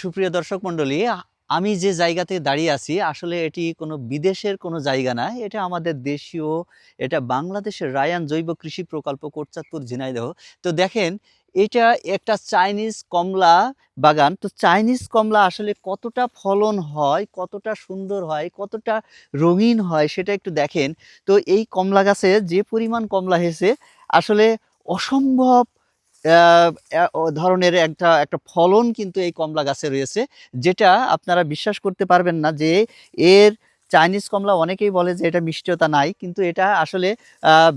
সুপ্রিয় দর্শক মণ্ডলী, আমি যে জায়গাতে দাঁড়িয়ে আছি, আসলে এটি কোনো বিদেশের কোনো জায়গা না, এটা আমাদের দেশীয়, এটা বাংলাদেশের রায়ান জৈব কৃষি প্রকল্প, কোটচাঁদপুর, ঝিনাইদহ। তো দেখেন, এটা একটা চাইনিজ কমলা বাগান। তো চাইনিজ কমলা আসলে কতটা ফলন হয়, কতটা সুন্দর হয়, কতটা রঙিন হয়, সেটা একটু দেখেন। তো এই কমলা গাছে যে পরিমাণ কমলা হয়েছে, আসলে অসম্ভব ধরনের একটা একটা ফলন কিন্তু এই কমলা গাছে রয়েছে, যেটা আপনারা বিশ্বাস করতে পারবেন না যে এর চাইনিজ কমলা অনেকেই বলে যে এটা মিষ্টতা নাই, কিন্তু এটা আসলে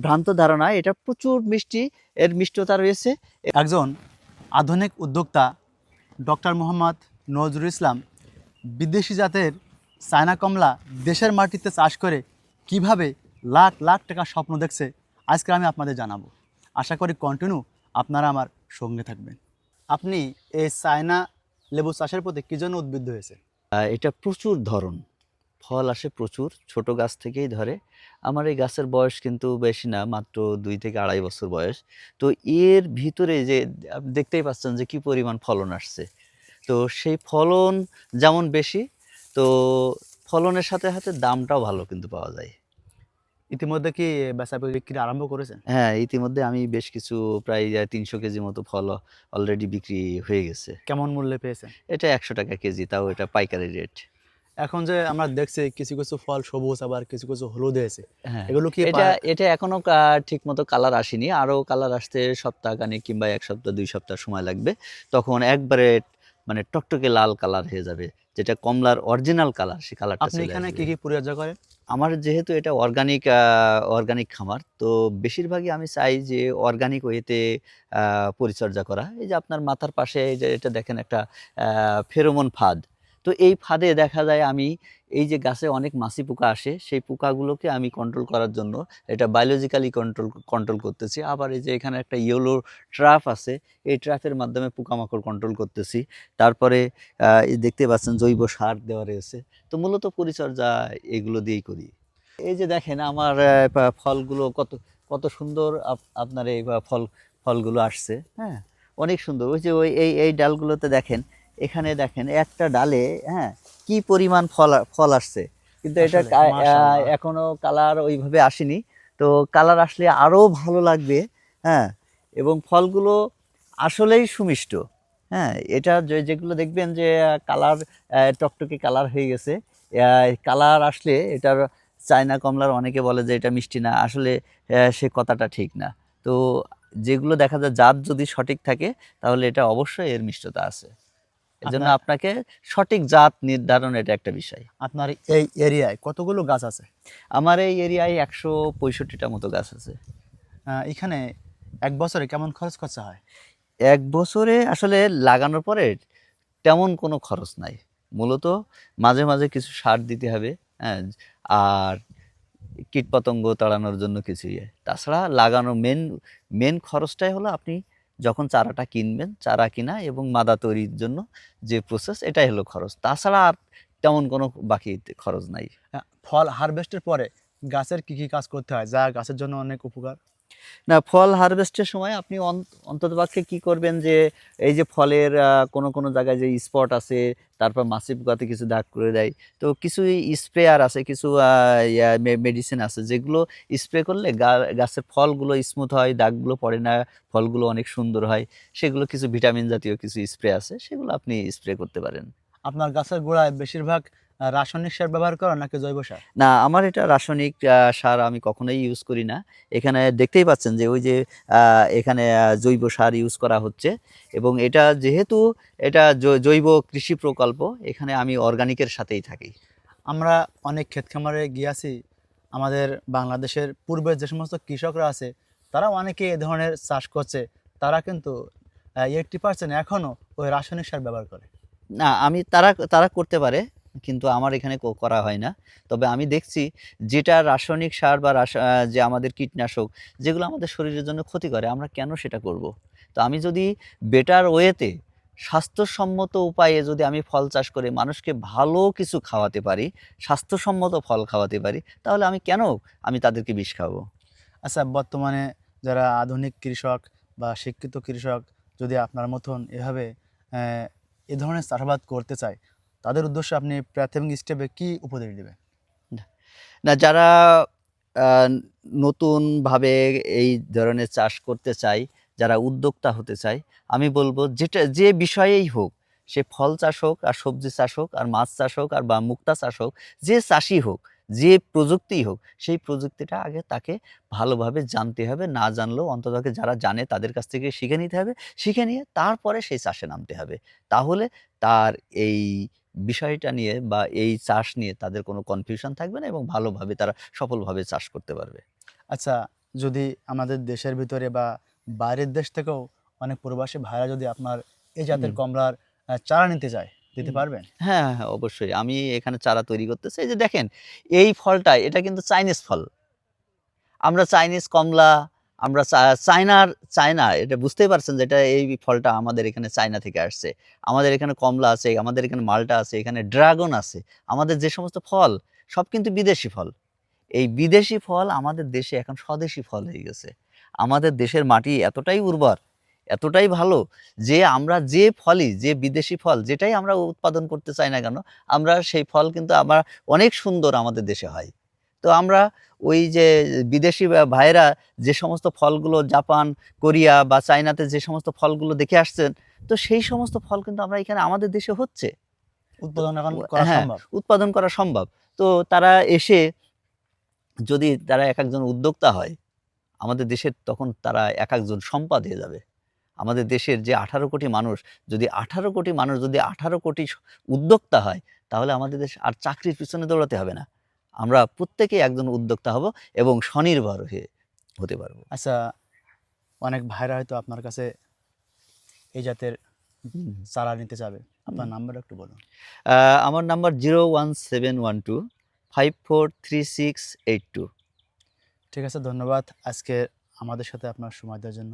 ভ্রান্ত ধারণা। এটা প্রচুর মিষ্টি, এর মিষ্টতা রয়েছে। একজন আধুনিক উদ্যোক্তা ডক্টর মোহাম্মদ নজরুল ইসলাম বিদেশি জাতের চায়না কমলা দেশের মাটিতে চাষ করে কীভাবে লাখ লাখ টাকা স্বপ্ন দেখছে, আজকে আমি আপনাদের জানাব। আশা করি কন্টিনিউ আপনারা আমার সঙ্গে থাকবেন। আপনি এই চায়না লেবু চাষের প্রতি কী জন্য উদ্বুদ্ধ হয়েছে এটা প্রচুর ধরন। ফল আসে প্রচুর, ছোট গাছ থেকেই ধরে। আমার এই গাছের বয়স কিন্তু বেশি না, মাত্র দুই থেকে আড়াই বছর বয়স। তো এর ভিতরে যে দেখতেই পাচ্ছেন যে কি পরিমাণ ফলন আসছে। তো সেই ফলন যেমন বেশি, তো ফলনের সাথে সাথে দামটাও ভালো কিন্তু পাওয়া যায়। ইতিমধ্যে কি বেচা বিক্রি আরম্ভ করেছেন? হ্যাঁ ইতিমধ্যে আমি বেশ কিছু প্রায় তিনশো কেজি মতো ফল অলরেডি বিক্রি হয়ে গেছে। কেমন মূল্যে পেয়েছেন? এটা একশো টাকা কেজি তাও এটা পাইকারি রেট এখন যে আমরা দেখছি কিছু কিছু ফল সবুজ আবার কিছু কিছু হলুদ হয়েছে। হ্যাঁ এগুলো কি এটা এটা এখনও ঠিক মতো কালার আসেনি। আরও কালার আসতে সপ্তাহ খানিক কিংবা এক সপ্তাহ দুই সপ্তাহ সময় লাগবে। তখন একবারে মানে টকটকে লাল কালার হয়ে যাবে যেটা কমলার অরিজিনাল কালার সেই কালারটা আপনি এখানে কি কি পরিচর্যা করেন? আমার যেহেতু এটা অর্গানিক অর্গানিক খামার তো বেশিরভাগই আমি চাই যে অর্গানিক ওয়েতে পরিচর্যা করা। এই যে আপনার মাথার পাশে এই যে এটা দেখেন একটা ফেরোমন ফাঁদ। তো এই ফাঁদে দেখা যায় আমি এই যে গাছে অনেক মাছি পোকা আসে, সেই পোকাগুলোকে আমি কন্ট্রোল করার জন্য এটা বায়োলজিক্যালি কন্ট্রোল কন্ট্রোল করতেছি। আবার এই যে এখানে একটা ইয়েলো ট্রাফ আছে, এই ট্রাফের মাধ্যমে পোকামাকড় কন্ট্রোল করতেছি। তারপরে দেখতে পাচ্ছেন জৈব সার দেওয়া রয়েছে। তো মূলত পরিচর্যা এগুলো দিয়েই করি। এই যে দেখেন আমার ফলগুলো কত কত সুন্দর আপ- আপনার এই ফল, ফলগুলো আসছে হ্যাঁ? অনেক সুন্দর। ওই যে ওই, এই এই ডালগুলোতে দেখেন এখানে দেখেন একটা ডালে হ্যাঁ কি পরিমাণ ফল ফল আসছে। কিন্তু এটা এখনও কালার ওইভাবে আসেনি। তো কালার আসলে আরও ভালো লাগবে হ্যাঁ এবং ফলগুলো আসলেই সুমিষ্ট হ্যাঁ এটা যে- যেগুলো দেখবেন যে কালার টকটকে কালার হয়ে গেছে কালার আসলে এটার চায়না কমলার অনেকে বলে যে এটা মিষ্টি না আসলে সে কথাটা ঠিক না। তো যেগুলো দেখা যায় জাত যদি সঠিক থাকে তাহলে এটা অবশ্যই এর মিষ্টতা আছে। এজন্য আপনার- আপনাকে সঠিক জাত নির্ধারণ এটা একটা বিষয়। আপনার এই এরিয়ায় কতগুলো গাছ আছে? আমার এই এরিয়ায় একশো পঁয়ষট্টিটা মতো গাছ আছে। এখানে এক বছরে কেমন খরচ খরচা হয়? এক বছরে আসলে লাগানোর পরে তেমন কোনো খরচ নাই। মূলত মাঝে মাঝে কিছু সার দিতে হবে হ্যাঁ আর কীটপতঙ্গ তাড়ানোর জন্য কিছু ইয়ে। তাছাড়া লাগানো মেন মেন খরচটাই হলো আপনি যখন চারাটা কিনবেন চারা কিনা এবং মাদা তৈরির জন্য যে প্রসেস এটাই হলো খরচ। তাছাড়া আর তেমন কোনো বাকি খরচ নাই। আহ, ফল হারভেস্টের পরে গাছের কি কি কাজ করতে হয়? যা গাছের জন্য অনেক উপকার। না, ফল হারভেস্টের সময় আপনি অন্ততপক্ষে কি করবেন যে, এই যে ফলের কোনো কোনো জায়গায় যে স্পট আছে, তারপর মাছি পোকাতে কিছু দাগ করে দেয়। তো কিছু স্প্রেয়ার আছে, কিছু মেডিসিন আছে, যেগুলো স্প্রে করলে গাছের ফলগুলো স্মুথ হয়, দাগগুলো পড়ে না, ফলগুলো অনেক সুন্দর হয়। সেগুলো কিছু ভিটামিন জাতীয় কিছু স্প্রে আছে, সেগুলো আপনি স্প্রে করতে পারেন। আপনার গাছের গোড়ায় বেশিরভাগ রাসায়নিক সার ব্যবহার করেন নাকি জৈব সার? না আমার এটা রাসায়নিক সার আমি কখনোই ইউজ করি না। এখানে দেখতেই পাচ্ছেন যে ওই যে এখানে জৈব সার ইউজ করা হচ্ছে। এবং এটা যেহেতু এটা জৈব কৃষি প্রকল্প এখানে আমি অর্গানিকের সাথেই থাকি। আমরা আমরা অনেক ক্ষেত খামারে গিয়েছি আমাদের বাংলাদেশের পূর্বের যে সমস্ত কৃষকরা আছে তারা অনেকে এ ধরনের চাষ করছে। তারা কিন্তু এইটটি পার্সেন্ট এখনও ওই রাসায়নিক সার ব্যবহার করে। না আমি তারা তারা করতে পারে। কিন্তু আমার এখানে করা হয় না। তবে আমি দেখছি যেটা রাসায়নিক সার বা যে আমাদের কীটনাশক, যেগুলো আমাদের শরীরের জন্য ক্ষতি করে, আমরা কেন সেটা করব? তো আমি যদি বেটার ওয়েতে স্বাস্থ্যসম্মত উপায়ে যদি আমি ফল চাষ করে মানুষকে ভালো কিছু খাওয়াতে পারি, স্বাস্থ্যসম্মত ফল খাওয়াতে পারি, তাহলে আমি কেন আমি তাদেরকে বিষ খাওয়াবো? আচ্ছা বর্তমানে যারা আধুনিক কৃষক বা শিক্ষিত কৃষক, যদি আপনার মতন এভাবে এ ধরনের চাষাবাদ করতে চায় তাদের উদ্দেশ্যে আপনি প্রাথমিক স্টেপে কি উপদেশ দেবেন? না যারা নতুনভাবে এই ধরনের চাষ করতে চাই যারা উদ্যোক্তা হতে চায়, আমি বলব যেটা, যে বিষয়েই হোক, সে ফল চাষ হোক, আর সবজি চাষ হোক, আর মাছ চাষ হোক, আর বা মুক্তা চাষ হোক, যে চাষই হোক যে প্রযুক্তিই হোক সেই প্রযুক্তিটা আগে তাকে ভালোভাবে জানতে হবে না জানলেও অন্ততকে যারা জানে তাদের কাছ থেকে শিখে নিতে হবে শিখে নিয়ে তারপরে সেই চাষে নামতে হবে তাহলে তার এই বিষয়টা নিয়ে বা এই চাষ নিয়ে তাদের কোনো কনফিউশন থাকবে না এবং ভালোভাবে তারা সফলভাবে চাষ করতে পারবে আচ্ছা যদি আমাদের দেশের ভিতরে বা বাইরের দেশ থেকেও অনেক প্রবাসী ভাইরা যদি আপনার এই জাতের। কমলার চারা নিতে চায় দিতে। পারবেন? হ্যাঁ হ্যাঁ অবশ্যই। আমি এখানে চারা তৈরি করতেছি। এই যে দেখেন এই ফলটা এটা কিন্তু চাইনিজ ফল। আমরা চাইনিজ কমলা আমরা চায়নার চায়না এটা বুঝতেই পারছেন যে এটা এই ফলটা আমাদের এখানে চায়না থেকে আসছে। আমাদের এখানে কমলা আছে আমাদের এখানে মালটা আছে এখানে ড্রাগন আছে। আমাদের যে সমস্ত ফল সব কিন্তু বিদেশি ফল। এই বিদেশি ফল আমাদের দেশে এখন স্বদেশি ফল হয়ে গেছে। আমাদের দেশের মাটি এতটাই উর্বর এতটাই ভালো যে আমরা যে ফলই যে বিদেশি ফল যেটাই আমরা উৎপাদন করতে চাই না কেন আমরা সেই ফল কিন্তু আমরা অনেক সুন্দর আমাদের দেশে হয়। তো আমরা ওই যে বিদেশি ভাইয়েরা যে সমস্ত ফলগুলো জাপান কোরিয়া বা চায়নাতে যে সমস্ত ফলগুলো দেখে আসছেন তো সেই সমস্ত ফল কিন্তু আমরা এখানে আমাদের দেশে হচ্ছে। উৎপাদন এখন হ্যাঁ, উৎপাদন করা সম্ভব। তো তারা এসে যদি তারা এক একজন উদ্যোক্তা হয় আমাদের দেশের তখন তারা এক একজন সম্পাদ হয়ে যাবে। আমাদের দেশের যে আঠারো কোটি মানুষ যদি আঠারো কোটি মানুষ যদি আঠারো কোটি উদ্যোক্তা হয় তাহলে আমাদের দেশ আর চাকরির পিছনে দৌড়াতে হবে না। আমরা প্রত্যেকেই একজন উদ্যোক্তা হব এবং স্বনির্ভর হয়ে হতে পারব। আচ্ছা অনেক ভাইরা হয়তো আপনার কাছে এই জাতের চারা নিতে চাবে। আপনার। নাম্বার একটু বলুন। আমার number zero one seven one two five four three six eight two. ঠিক আছে ধন্যবাদ আজকে আমাদের সাথে আপনার সময় দেওয়ার জন্য।